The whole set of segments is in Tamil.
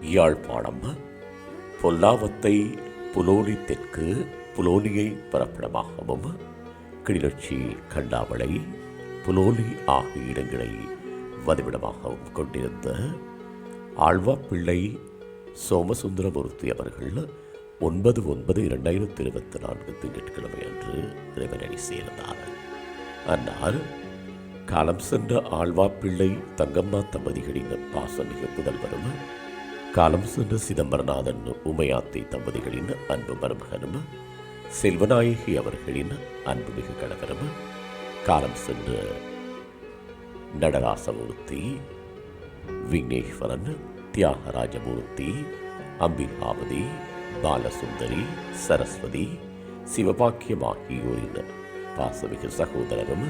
யாழ்ப்பாணம் பொல்லாவத்தை புலோலி தெற்கு புலோனியை பரப்பிடமாகவும் கிளிநொச்சி கண்டாவளை புலோலி ஆகிய இடங்களை வதிவிடமாகவும் கொண்டிருந்த ஆழ்வாப்பிள்ளை சோமசுந்தரமூர்த்தி அவர்கள் ஒன்பது ஒன்பது இரண்டாயிரத்தி இருபத்தி நான்கு திங்கட்கிழமை அன்று இறைவனடி சேர்ந்தார். அன்னார் காலம் சென்ற ஆழ்வாப்பிள்ளை தங்கம்மா தம்பதிகளின் பாசமிகு புதல்வரும் காலம் சென்ற சிதம்பரநாதன் உமையாத்தை தம்பதிகளின் அன்பு மருமகனும் செல்வநாயகி அவர்களின் அன்புமிகு கணவரும் காலம் சென்ற நடராசமூர்த்தி விக்னேஸ்வரன் தியாகராஜமூர்த்தி அம்பிகாவதி பாலசுந்தரி சரஸ்வதி சிவபாக்கியம் ஆகியோரின் பாசமிகு சகோதரரும்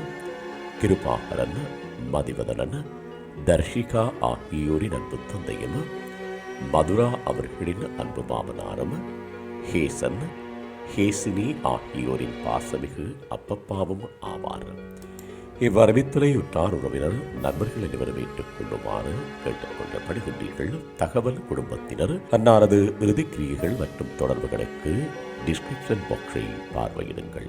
கிருபாகரன் மதிவதனன் தர்ஷிகா ஆகியோரின் அன்பு தந்தையும் மதுரா அவர்களின் அன்பு மாமனாரும் ஹேசன் ஹேசினி ஆகியோரின் பாசமிகு அப்பப்பாவும் ஆவார். இவ்வரவித்துறை உற்றார் உறவினர் நண்பர்கள் அனைவரும் ஏற்றுக் கொள்ளுமாறு கேட்டுக் தகவல் குடும்பத்தினர் அன்னாரது இறுதிக்கிரியைகள் மற்றும் தொடர்புகளுக்கு டிஸ்கிரிப்ஷன் பாக்ஸை பார்வையிடுங்கள்.